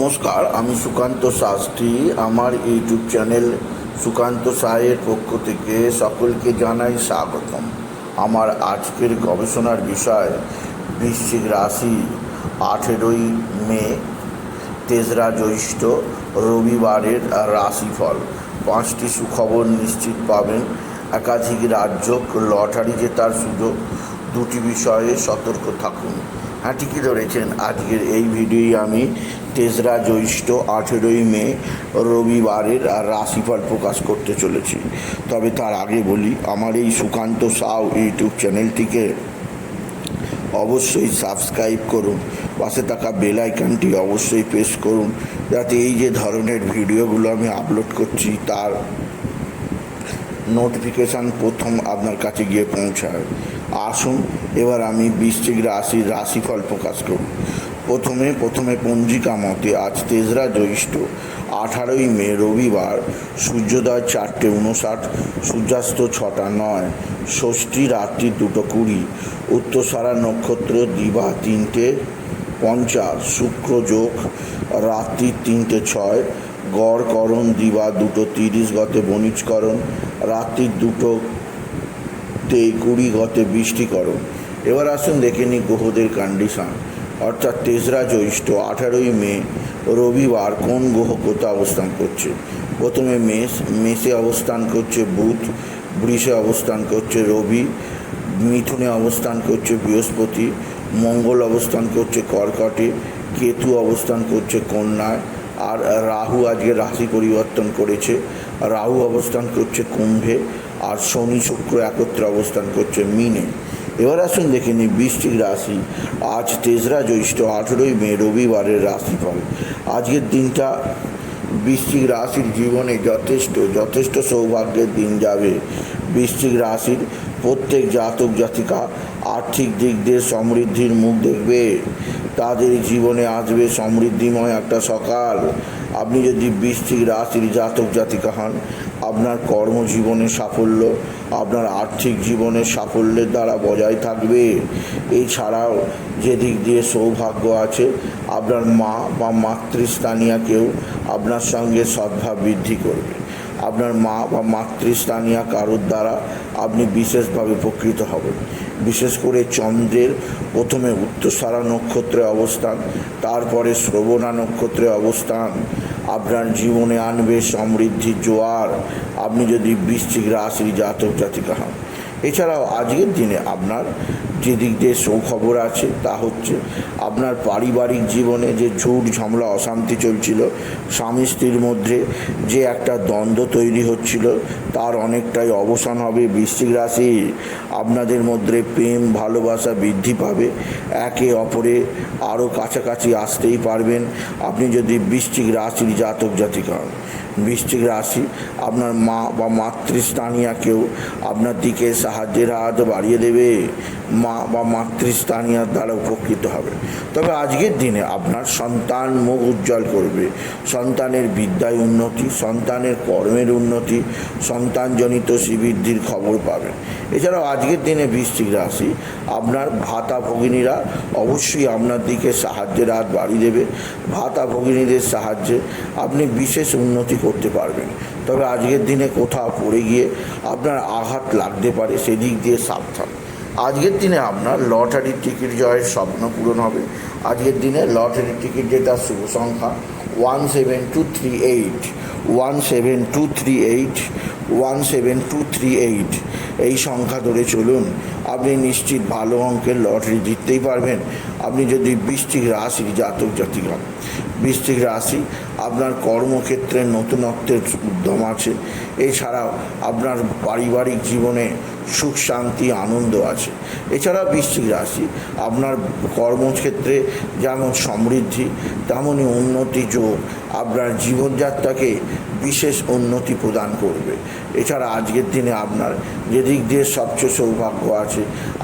নমস্কার, আমি সুকান্ত শাস্ত্রী। আমার ইউটিউব চ্যানেল সুকান্ত সাহের পক্ষ থেকে সকলকে জানাই স্বাগতম। আমার আজকের গবেষণার বিষয় বৃশ্চিক রাশি, আঠেরোই মে, তেসরা জ্যৈষ্ঠ, রবিবারের রাশিফল। পাঁচটি সুখবর নিশ্চিত পাবেন। একাধিক রাজ্য লটারি জেতার সুযোগ। দুটি বিষয়ে সতর্ক থাকুন। ঠিকই ধরেছেন, আজকের এই ভিডিওই আমি তেসরা জ্যৈষ্ঠ আঠেরোই মে রবিবারের আর রাশিফল প্রকাশ করতে চলেছি। তবে তার আগে বলি, আমার এই সুকান্ত সাউ ইউটিউব চ্যানেলটিকে অবশ্যই সাবস্ক্রাইব করুন, পাশে থাকা বেল আইকনটি অবশ্যই প্রেস করুন, যাতে এই যে ধরনের ভিডিওগুলো আমি আপলোড করছি, তার নোটিফিকেশান প্রথম আপনার কাছে গিয়ে পৌঁছায়। আসুন, এবার আমি বৃশ্চিক রাশির রাশিফল প্রকাশ করব। প্রথমে প্রথমে পঞ্জিকা মতে আজ তেসরা জ্যৈষ্ঠ, আঠারোই মে রবিবার, সূর্যোদয় চারটে উনষাট সূর্যাস্ত ছটা নয়, ষষ্ঠী রাত্রি দুটো কুড়ি, উত্তরসারা নক্ষত্র দিবা তিনটে পঞ্চাশ, শুক্র যোগ রাত্রি তিনটে ছয়, গড়করণ দিবা দুটো তিরিশ গতে বণিজকরণ, রাত্রি দুটো তে কুড়ি গতে বৃষ্টিকরণ এবার আসুন দেখে নিই গ্রহদের কন্ডিশন অর্থাৎ তেসরা জ্যৈষ্ঠ, আঠারোই মে, রবিবার কোন গ্রহ কোথা অবস্থান করছে? প্রথমে মেষ, মেষে অবস্থান করছে বুধ, বৃষে অবস্থান করছে রবি, মিথুনে অবস্থান করছে বৃহস্পতি, মঙ্গল অবস্থান করছে কর্কটে, কেতু অবস্থান করছে কন্যায় আর রাহু আজকে রাশি পরিবর্তন করেছে। রাহু অবস্থান করছে কুম্ভে, আর শনি শুক্র একত্রে অবস্থান করছে মিনে। এবার আসুন দেখে নিই বৃশ্চিক রাশি। আজ তেসরা জ্যৈষ্ঠ, আঠেরোই মে, রবিবারের রাশিফল। আজকের দিনটা বৃশ্চিক রাশির জীবনে যথেষ্ট যথেষ্ট সৌভাগ্যের দিন যাবে। বৃশ্চিক রাশির প্রত্যেক জাতক জাতিকা আর্থিক দিক দিয়ে সমৃদ্ধির মুখ দেখবে। তাদের জীবনে আসবে সমৃদ্ধিময় একটা সকাল। আপনি যদি বৃশ্চিক রাশির জাতক জাতিকা হন, আপনার কর্মজীবনে সাফল্য, আপনার আর্থিক জীবনের সাফল্যের দ্বারা বজায় থাকবে। এছাড়াও যে দিক দিয়ে সৌভাগ্য আছে, আপনার মা বা মাতৃস্থানীয় কেউ আপনার সঙ্গে সদ্ভাব বৃদ্ধি করবে। আপনার মা বা মাতৃস্থানীয় কারোর দ্বারা আপনি বিশেষভাবে উপকৃত হবেন। বিশেষ করে চন্দ্রের প্রথমে উত্তরসারা নক্ষত্রে অবস্থান, তারপরে শ্রবণা নক্ষত্রে অবস্থান। আপনার জীবনে আনবে সমৃদ্ধির জোয়ার। আপনি যদি বৃশ্চিক রাশির জাতক জাতিকা হন। এছাড়াও আজকের দিনে আপনার যে দিক দিয়ে সুখবর আছে, তা হচ্ছে আপনার পারিবারিক জীবনে যে ঝুট ঝামলা, অশান্তি চলছিল, স্বামী স্ত্রীর মধ্যে যে একটা দ্বন্দ্ব তৈরি হচ্ছিল, তার অনেকটাই অবসান হবে বৃশ্চিক রাশি। আপনাদের মধ্যে প্রেম, ভালোবাসা বৃদ্ধি পাবে, একে অপরে আরও কাছাকাছি আসতেই পারবেন। আপনি যদি বৃশ্চিক রাশির জাতক জাতিকা বৃশ্চিক রাশি, আপনার মা বা মাতৃস্থানীয় কেউ আপনার দিকে সাহায্যের হাত বাড়িয়ে দেবে। মা বা মাতৃস্থানীয়র দ্বারা উপকৃত হবে। তবে আজকের দিনে আপনার সন্তান মুখ উজ্জ্বল করবে। সন্তানের বিদ্যায় উন্নতি, সন্তানের কর্মের উন্নতি, সন্তানজনিত শ্রীবৃদ্ধির খবর পাবেন এছাড়াও আজকের দিনে বৃশ্চিক রাশি, আপনার ভাতা ভগিনীরা অবশ্যই আপনার দিকে সাহায্যের হাত বাড়িয়ে দেবে। ভাতা ভগিনীদের সাহায্যে আপনি বিশেষ উন্নতি করতে পারবেন। তবে আজকের দিনে কোথাও পড়ে গিয়ে আপনার আঘাত লাগতে পারে, সেদিক দিয়ে সাবধান। আজকের দিনে আপনার লটারির টিকিট জয়ের স্বপ্ন পূরণ হবে। আজকের দিনে লটারির টিকিট যেটা শুভ সংখ্যা one seven two three eight, one seven two three eight, one seven two three eight. এই সংখ্যা ধরে চলুন, আপনি নিশ্চিত ভালো অঙ্কের লটারি জিততেই পারবেন। আপনি যদি বৃষ্টিক রাশির জাতক জাতিক বৃশ্চিক রাশি আপনার কর্মক্ষেত্রে নতুনত্বের উদ্যম আছে। এছাড়াও আপনার পারিবারিক জীবনে সুখ, শান্তি, আনন্দ আছে। এছাড়া বৃশ্চিক রাশি, আপনার কর্মক্ষেত্রে যেমন সমৃদ্ধি, তেমনই উন্নতি যোগ আপনার জীবনযাত্রাকে বিশেষ উন্নতি প্রদান করবে। এছাড়া আজকের দিনে আপনার যে দিক দিয়ে সবচেয়ে সৌভাগ্য আছে,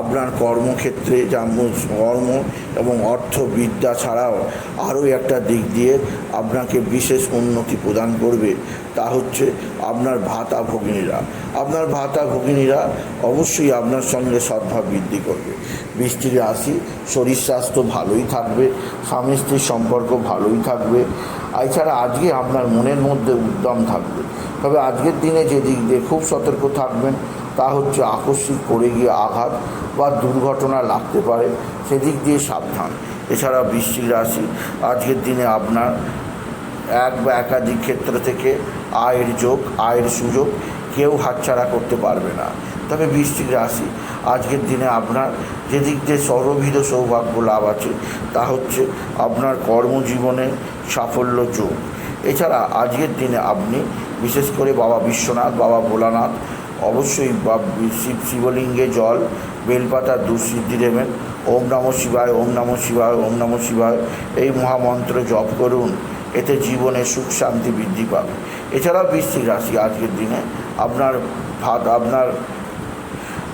আপনার কর্মক্ষেত্রে যেমন কর্ম এবং অর্থ বিদ্যা ছাড়াও আরও একটা দিক দিয়ে আপনাকে বিশেষ উন্নতি প্রদান করবে, তা হচ্ছে আপনার ভাতা ভগিনীরা। আপনার ভাতা ভগিনীরা অবশ্যই আপনার সঙ্গে সদ্ভাব বৃদ্ধি করবে। বৃষ্টির রাশি শরীর স্বাস্থ্য ভালোই থাকবে, স্বামী স্ত্রীর সম্পর্ক ভালোই থাকবে। এছাড়া আজকে আপনার মনের মধ্যে উদ্যম থাকবে। তবে আজকের দিনে যে দিক দিয়ে খুব সতর্ক থাকবেন, তা হচ্ছে আকস্মিক পড়ে গিয়ে আঘাত বা দুর্ঘটনা লাগতে পারে, সেদিক দিয়ে সাবধান। এছাড়া বৃষ্টির রাশি, আজকের দিনে আপনার এক বা একাধিক ক্ষেত্র থেকে আয়ের যোগ, আয়ের সুযোগ কেউ হাতছাড়া করতে পারবে না। তবে বৃশ্চিক রাশি। আজকের দিনে আপনার যেদিক দিয়ে সৌরভিত সৌভাগ্য লাভ আছে, তা হচ্ছে আপনার কর্মজীবনে সাফল্য যোগ। এছাড়া আজকের দিনে আপনি, বিশেষ করে বাবা বিশ্বনাথ, বাবা ভোলানাথ, অবশ্যই শিব শিবলিঙ্গে জল, বেলপাতা দুঃসিদ্ধি দেবেন, ওম নম শিবায়, ওম নম শিবায়, ওম নম শিবায়, এই মহামন্ত্র জপ করুন, এতে জীবনে সুখ শান্তি বৃদ্ধি পাবে। এছাড়াও বৃশ্চিক রাশি আজকের দিনে, আপনার ভাত, আপনার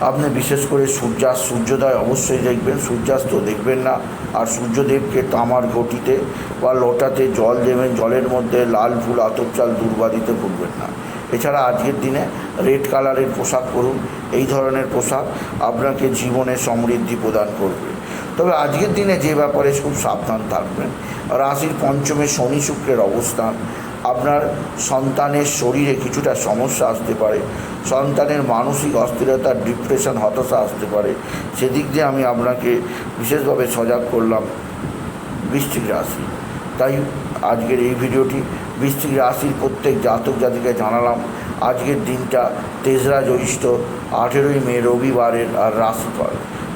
আপনি বিশেষ করে সূর্যাস্ত, সূর্যোদয় অবশ্যই দেখবেন, সূর্যাস্ত দেখবেন না। আর সূর্যদেবকে তামার ঘটিতে বা লোটাতে জল দেবেন, জলের মধ্যে লাল ফুল, আতপ চাল, দুর্বা দিতে ভুলবেন না। এছাড়া আজকের দিনে রেড কালারের পোশাক পরুন, এই ধরনের পোশাক আপনাকে জীবনে সমৃদ্ধি প্রদান করবে। তবে আজকের দিনে যে ব্যাপারে খুব সাবধান থাকবেন, রাশির পঞ্চমে শনি শুক্রের অবস্থান আপনার সন্তানের শরীরে কিছুটা সমস্যা আসতে পারে, সন্তানের মানসিক অস্থিরতা ডিপ্রেশন হতাশা আসতে পারে। সেদিক দিয়ে আমি আপনাকে বিশেষভাবে সজাগ করলাম বৃশ্চিক রাশি। তাই আজকের এই ভিডিওটি বৃশ্চিক রাশির প্রত্যেক জাতক জাতিকে জানালাম। আজকের দিনটা তেসরা জ্যৈষ্ঠ, আঠেরোই মে রবিবারের আর রাশিফল।